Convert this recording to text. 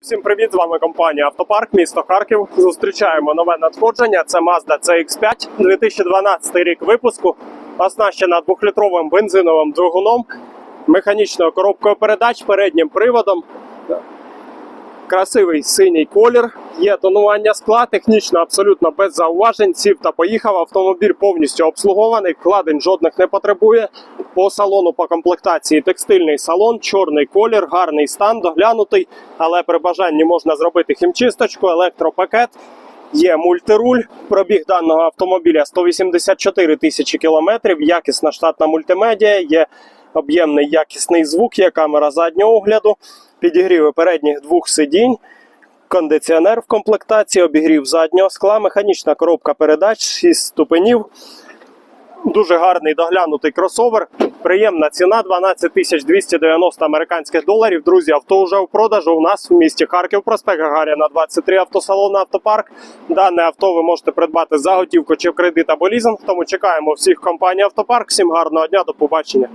Всім привіт! З вами компанія Автопарк, місто Харків. Зустрічаємо нове надходження. Це Mazda CX5, 2012 рік випуску, оснащена двохлітровим бензиновим двигуном, механічною коробкою передач, переднім приводом. Красивий синій колір, є тонування скла, технічно абсолютно без зауважень. Сів та поїхав. Автомобіль повністю обслугований, вкладень жодних не потребує. По салону по комплектації текстильний салон, чорний колір, гарний стан, доглянутий, але при бажанні можна зробити хімчисточку, електропакет. Є мультируль. Пробіг даного автомобіля 184 тисячі кілометрів. Якісна штатна мультимедіа, є об'ємний якісний звук, є камера заднього огляду, підігріви передніх двох сидінь. Кондиціонер в комплектації, обігрів заднього скла, механічна коробка передач, 6 ступенів. Дуже гарний доглянутий кросовер. Приємна ціна 12 290 американських доларів. Друзі, авто вже в продажу у нас в місті Харків, проспект Гагаріна 23 автосалон автопарк. Дане авто ви можете придбати за готівку чи в кредит або лізинг. Тому чекаємо всіх компаній автопарк. Всім гарного дня, до побачення.